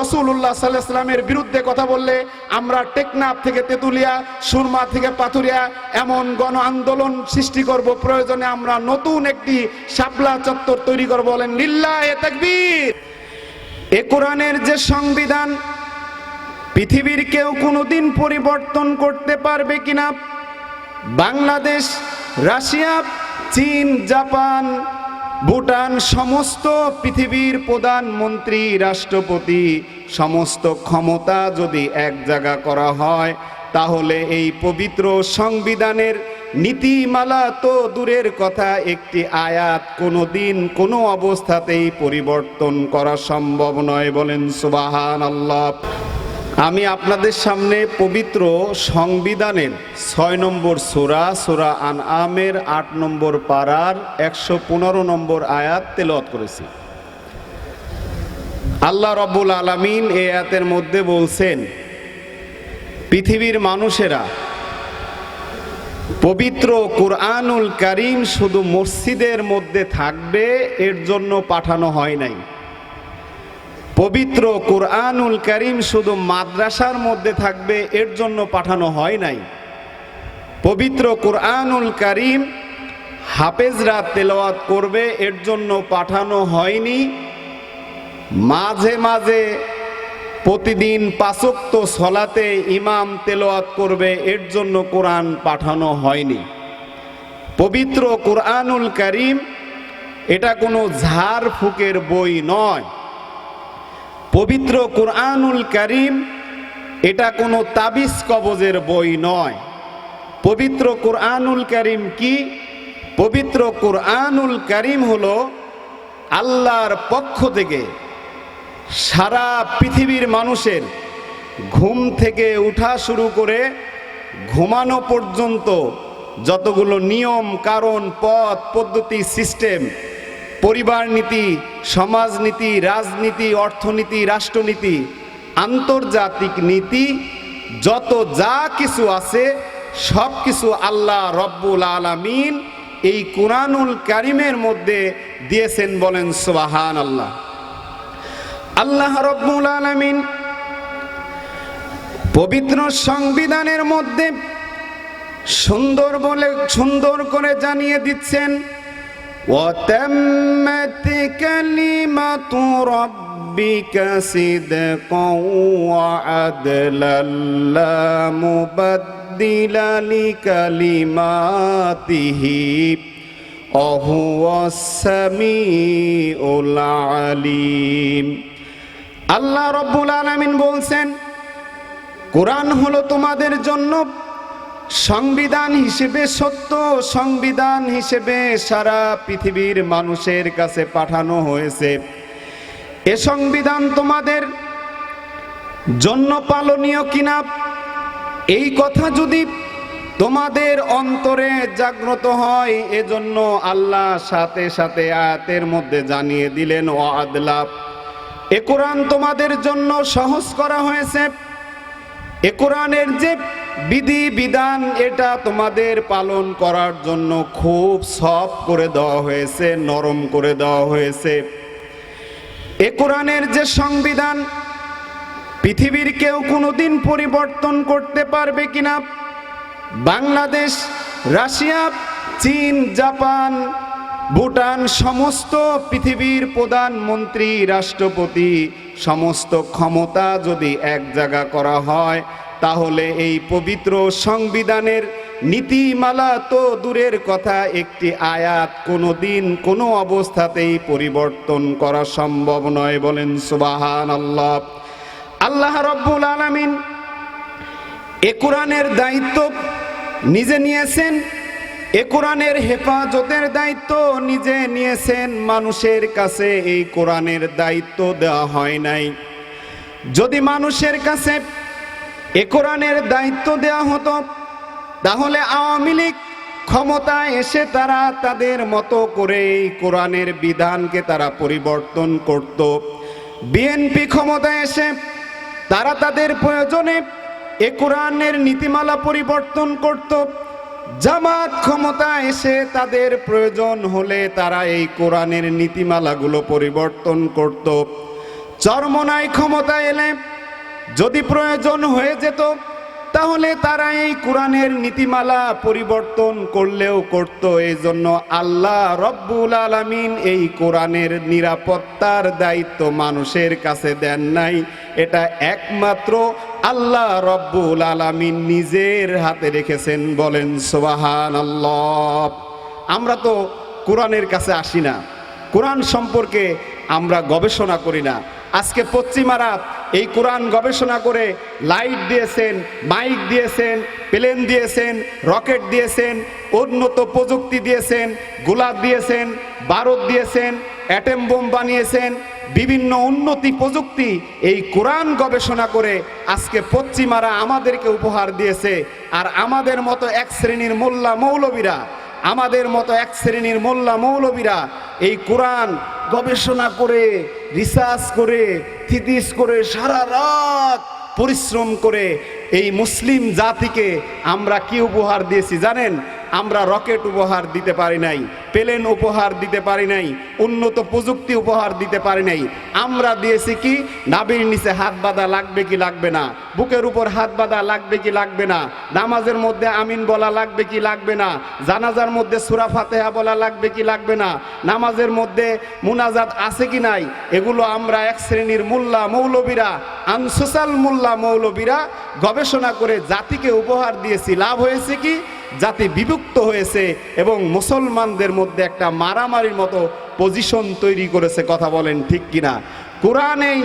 রসুল্লাহ সাল্লাহামের বিরুদ্ধে কথা বললে আমরা টেকনাফ থেকে তেতুলিয়া, সুরমা থেকে পাথুরিয়া এমন গণ আন্দোলন সৃষ্টি করব। প্রয়োজনে আমরা নতুন একটি শাপলা চত্বর তৈরি করব বলেন লিল্লাহ এ তাকবীর। এ কোরআনের যে সংবিধান, পৃথিবীর কেউ কোনোদিন পরিবর্তন করতে পারবে কিনা? বাংলাদেশ, রাশিয়া, চীন, জাপান ভুটান সমস্ত পৃথিবীর প্রধানমন্ত্রী, রাষ্ট্রপতি, সমস্ত ক্ষমতা যদি এক জায়গা করা হয়, তাহলে এই পবিত্র সংবিধানের নীতিমালা তো দূরের কথা, একটি আয়াত কোনো দিন কোনো অবস্থাতেই পরিবর্তন করা সম্ভব নয় বলেন সুবাহান আল্লাহ আমি আপনাদের সামনে পবিত্র সংবিধানের ছয় নম্বর সোরা সোরা আন আমের আট নম্বর পাড়ার একশো পনেরো নম্বর আয়াত তেলত করেছি। আল্লাহ রব্বুল আলমিন এ আয়াতের মধ্যে বলছেন, পৃথিবীর মানুষেরা পবিত্র কুরআনুল কারিম শুধু মসজিদের মধ্যে থাকবে, এর জন্য পাঠানো হয় নাই। পবিত্র কোরআনুল করিম শুধু মাদ্রাসার মধ্যে থাকবে, এর জন্য পাঠানো হয় নাই। পবিত্র কোরআনুল করিম হাফেজরা তেলাওয়াত করবে, এর জন্য পাঠানো হয়নি। মাঝে মাঝে প্রতিদিন পাঁচক্ত সলাতে ইমাম তেলাওয়াত করবে, এর জন্য কোরআন পাঠানো হয়নি। পবিত্র কোরআনুল করিম, এটা কোনো ঝাড় ফুকের বই নয়। পবিত্র কোরআনুল করিম, এটা কোনো তাবিজ কবজের বই নয়। পবিত্র কোরআনুল করিম কি? পবিত্র কোরআনুল করিম হলো আল্লাহর পক্ষ থেকে সারা পৃথিবীর মানুষের ঘুম থেকে উঠা শুরু করে ঘুমানো পর্যন্ত যতগুলো নিয়ম, কারণ, পথ, পদ্ধতি, সিস্টেম পরিবার নীতি সমাজনীতি রাজনীতি, অর্থনীতি, রাষ্ট্রনীতি, আন্তর্জাতিক নীতি, যত যা কিছু আছে, সব কিছু আল্লাহ রব্বুল আলামিন এই কোরআনুল কারিমের মধ্যে দিয়েছেন বলেন সুবাহান আল্লাহ আল্লাহ রব্বুল আলামিন পবিত্র সংবিধানের মধ্যে সুন্দর বলে, সুন্দর করে জানিয়ে দিচ্ছেন وتمت كلمة ربك صدقا وعدلا لا مبدل لكلماته وهو السميع العليم আল্লাহ রব্বুল আলামিন বলছেন কোরআন হলো তোমাদের জন্য সংবিধান হিসেবে সত্য, সংবিধান হিসেবে সারা পৃথিবীর মানুষের কাছে পাঠানো হয়েছে। এ সংবিধান তোমাদের জন্য পালনীয় কিনা? এই কথা যদি তোমাদের অন্তরে জাগ্রত হয়, এজন্য আল্লাহ সাথে সাথে আয়াতের মধ্যে জানিয়ে দিলেন ও আদলাপ এ কোরআন তোমাদের জন্য সহজ করা হয়েছে। এ কোরআনের যে বিধি বিধান এটা তোমাদের পালন করার জন্য খুব সফট করে দেওয়া হয়েছে, নরম করে দেওয়া হয়েছে। এ কোরআনের যে সংবিধান, পৃথিবীর কেউ কোনোদিন পরিবর্তন করতে পারবে কিনা? বাংলাদেশ, রাশিয়া, চীন, জাপান, ভুটান, সমস্ত পৃথিবীর প্রধানমন্ত্রী, রাষ্ট্রপতি, সমস্ত ক্ষমতা যদি এক জায়গা করা হয় তাহলে এই পবিত্র সংবিধানের নীতিমালা তো দূরের কথা, একটি আয়াত কোনো দিন কোনো অবস্থাতেই পরিবর্তন করা সম্ভব নয় বলেন সুবাহান আল্লাহ আল্লাহ রব্বুল আলামিন এ কোরআনের দায়িত্ব নিজে নিয়েছেন, এ কোরআনের হেফাজতের দায়িত্ব নিজে নিয়েছেন, মানুষের কাছে এই কোরআনের দায়িত্ব দেওয়া হয় নাই। যদি মানুষের কাছে এ কোরআনের দায়িত্ব দেওয়া হতো। তাহলে আওয়ামী লীগ ক্ষমতায় এসে তারা তাদের মতো করে এই কোরআনের বিধানকে তারা পরিবর্তন করত। বিএনপি ক্ষমতায় এসে তারা তাদের প্রয়োজনে এ কোরআনের নীতিমালা পরিবর্তন করত। জামাত ক্ষমতা এসে তাদের প্রয়োজন হলে তারা এই কোরআনের নীতিমালাগুলো পরিবর্তন করত। চরমনায় ক্ষমতা এলে যদি প্রয়োজন হয়ে যেত, তাহলে তারা এই কোরআনের নীতিমালা পরিবর্তন করলেও করত। এই জন্য আল্লাহ রব্বুল আলামিন এই কোরআনের নিরাপত্তার দায়িত্ব মানুষের কাছে দেন নাই। এটা একমাত্র আল্লাহ রব্বুল আলামিন নিজের হাতে রেখেছেন বলেন সোবাহান আল্লাহ আমরা তো কোরআনের কাছে আসি না। কোরআন সম্পর্কে আমরা গবেষণা করি না। আজকে পশ্চিমারা এই কোরআন গবেষণা করে লাইট দিয়েছেন, মাইক দিয়েছেন, প্লেন দিয়েছেন, রকেট দিয়েছেন, উন্নত প্রযুক্তি দিয়েছেন, গোলাপ দিয়েছেন, বারদ দিয়েছেন, অ্যাটেম বোম বানিয়েছেন, বিভিন্ন উন্নতি প্রযুক্তি এই কোরআন গবেষণা করে আজকে পশ্চিমারা আমাদেরকে উপহার দিয়েছে। আর আমাদের মতো এক শ্রেণির মোল্লা মৌলবীরা আমাদের মতো এক শ্রেণির মোল্লা মৌলবীরা এই কোরআন গবেষণা করে রিসার্চ করে থিতিস করে সারা রাত পরিশ্রম করে এই মুসলিম জাতিকে আমরা কি উপহার দিয়েছি জানেন? আমরা রকেট উপহার দিতে পারি নাই, প্লেন উপহার দিতে পারি নাই, উন্নত প্রযুক্তি উপহার দিতে পারি নাই। আমরা দিয়েছি কি? নাবির নিচে হাত বাঁধা লাগবে কি লাগবে না? বুকের উপর হাত বাঁধা লাগবে কি লাগবে না? নামাজের মধ্যে আমিন বলা লাগবে কি লাগবে না? জানাজার মধ্যে সুরা ফাতেহা বলা লাগবে কি লাগবে না? নামাজের মধ্যে মুনাজাত আছে কি নাই? এগুলো আমরা এক শ্রেণির মোল্লা মৌলবীরা, আনসোসাল মোল্লা মৌলবীরা গবেষণা করে জাতিকে উপহার দিয়েছি। লাভ হয়েছে কি? জাতি বিভক্ত হয়েছে এবং মুসলমানদের মধ্যে একটা মারামারির মতো পজিশন তৈরি করেছে কথা বলেন ঠিক কিনা। কোরআনেই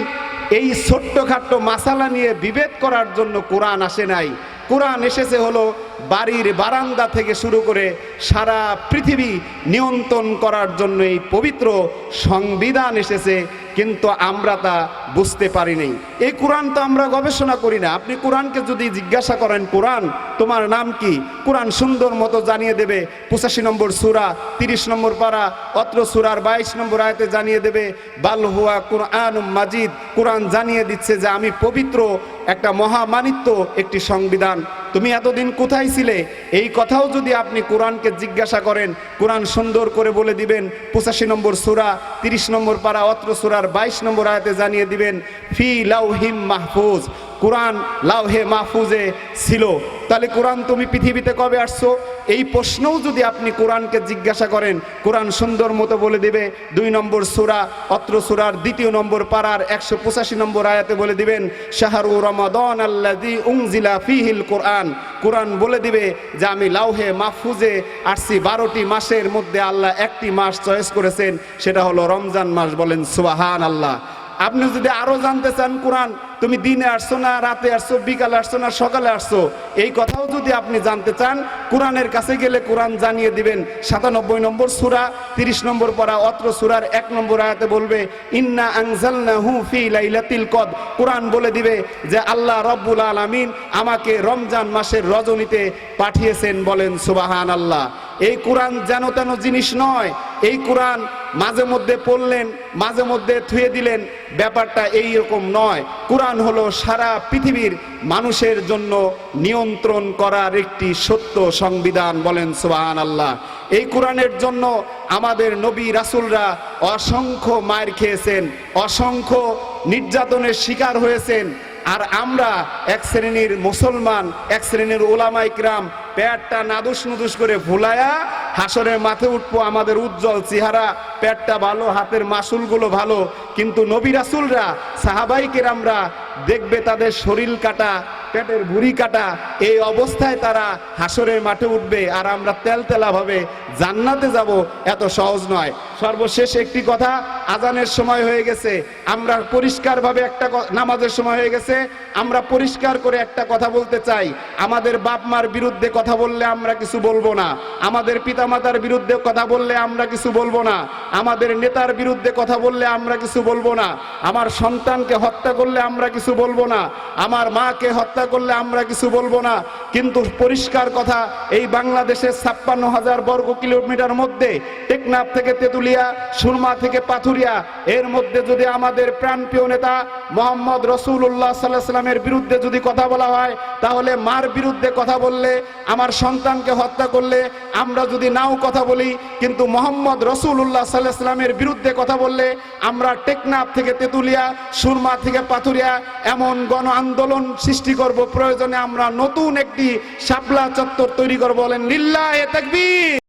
এই ছোট্টখাট্ট মাসালা নিয়ে বিভেদ করার জন্য কোরআন আসে নাই। কোরআন এসেছে হলো বাড়ির বারান্দা থেকে শুরু করে সারা পৃথিবী নিয়ন্ত্রণ করার জন্য এই পবিত্র সংবিধান এসেছে। কিন্তু আমরা তা বুঝতে পারিনি। এই কোরআন তো আমরা গবেষণা করি না। আপনি কোরআনকে যদি জিজ্ঞাসা করেন, কোরআন, তোমার নাম কি? কোরআন সুন্দর মতো জানিয়ে দেবে। পঁচাশি নম্বর সুরা, তিরিশ নম্বর পারা, অত্র সুরার বাইশ নম্বর আয়তে জানিয়ে দেবে, বাল হুয়া কোরআন মাজিদ। কোরআন জানিয়ে দিচ্ছে যে, আমি পবিত্র একটা মহামানিত্য একটি সংবিধান। তুমি এতদিন কোথায় ছিলে? এই কথাও যদি আপনি কোরআনকে জিজ্ঞাসা করেন, কোরআন সুন্দর করে বলে দিবেন, পঁচাশি নম্বর সুরা, তিরিশ নম্বর পারা অত্র সুরার বাইশ নম্বর আয়াতে জানিয়ে দিবেন, ফি লাউহিম মাহফুজ। কোরআন লাউহে মাহফুজে ছিল। তাহলে কোরআন তুমি পৃথিবীতে কবে আসছো? এই প্রশ্নও যদি আপনি কোরআনকে জিজ্ঞাসা করেন, কোরআন সুন্দর মতো বলে দিবে, দুই নম্বর সুরা, অত্র সুরার দ্বিতীয় নম্বর পাড়ার একশো পঁচাশি নম্বর আয়াতে বলে দিবেন, শাহরু রমাদন আল্লাদি উংজিলা ফিহিল কোরআন। কোরআন বলে দিবে যে, আমি লাউহে মাহফুজে আসছি বারোটি মাসের মধ্যে আল্লাহ একটি মাস চয়েস করেছেন, সেটা হলো রমজান মাস। বলেন সুবাহান আল্লাহ আপনি যদি আরও জানতে চান কোরআন, তুমি দিনে আসছো না, রাতে আসছো, বিকালে আসছো না, সকালে আসছো, এই কথাও যদি আপনি জানতে চান, কোরআনের কাছে গেলে কোরআন জানিয়ে দিবেন। সাতানব্বই নম্বর সুরা, তিরিশ নম্বর পড়া, অত্র সুরার এক নম্বর আয়াতে বলবে, ইন্না আংজালনা হু ফি লাইলাতিল কদ কোরআন বলে দিবে যে, আল্লাহ রব্বুল আলামিন আমাকে রমজান মাসের রজনীতে পাঠিয়েছেন বলেন সুবাহান আল্লাহ এই কোরআন যেন তেন জিনিস নয়, এই কোরআন মাঝে মধ্যে পড়লেন, মাঝে মধ্যে থুয়ে দিলেন, ব্যাপারটা এই রকম নয়। কোরআন হলো সারা পৃথিবীর মানুষের জন্য নিয়ন্ত্রণ করার একটি সত্য সংবিধান বলেন সোহান আল্লাহ এই কোরআনের জন্য আমাদের নবী রাসুলরা অসংখ্য মায়ের খেয়েছেন, অসংখ্য নির্যাতনের শিকার হয়েছেন, আর আমরা এক শ্রেণির মুসলমান, এক শ্রেণির ওলামা ইকরাম পেটটা নাদুস নুদুস করে ভুলায়া হাসরের মাথে উঠবো আমাদের উজ্জ্বল চেহারা। পেটটা ভালো, হাতের মাসুলগুলো ভালো। কিন্তু নবী রাসুলরা সাহাবাইকের কেরামরা দেখবে তাদের শরীর কাটা, পেটের ভুড়ি কাটা, এই অবস্থায় তারা হাসরের মাঠে উঠবে আর আমরা তেলতেলা ভাবে জান্নাতে যাব এত সহজ নয়। সর্বশেষ একটি কথা, আজানের সময় হয়ে গেছে। আমরা পরিষ্কারভাবে একটা নামাজের সময় হয়ে গেছে। আমরা পরিষ্কার করে একটা কথা বলতে চাই। আমাদের বাপ মার বিরুদ্ধে কথা বললে আমরা কিছু বলব না। আমাদের পিতামাতার বিরুদ্ধে কথা বললে আমরা কিছু বলব না। আমাদের নেতার বিরুদ্ধে কথা বললে আমরা কিছু বলব না। আমার সন্তানকে হত্যা করলে আমরা কিছু বলব না। আমার মাকে হত্যা করলে আমরা কিছু বলব না। কিন্তু পরিষ্কার কথা, এই বাংলাদেশের ছাপ্পান্ন হাজার বর্গ কিলোমিটার মধ্যে টেকনাফ থেকে তেতুলিয়া, সুরমা থেকে পাথুরিয়া, এর মধ্যে যদি আমাদের প্রাণপ্রিয় নেতা মোহাম্মদ রসুল্লাহ সাল্লাহ সাল্লামের বিরুদ্ধে যদি কথা বলা হয়, তাহলে মার বিরুদ্ধে কথা বললে, আমার সন্তানকে হত্যা করলে আমরা যদি নাও কথা বলি, কিন্তু মোহাম্মদ রসুল্লাহ সাল্লাহ সাল্লামের বিরুদ্ধে কথা বললে, আমরা টেকনাফ থেকে তেতুলিয়া, সুরমা থেকে পাথুরিয়া এমন গণ আন্দোলন সৃষ্টি করব, প্রয়োজনে আমরা নতুন একটি শাপলা চত্বর তৈরি করব বলেন, লিল্লাহ তাকবীর।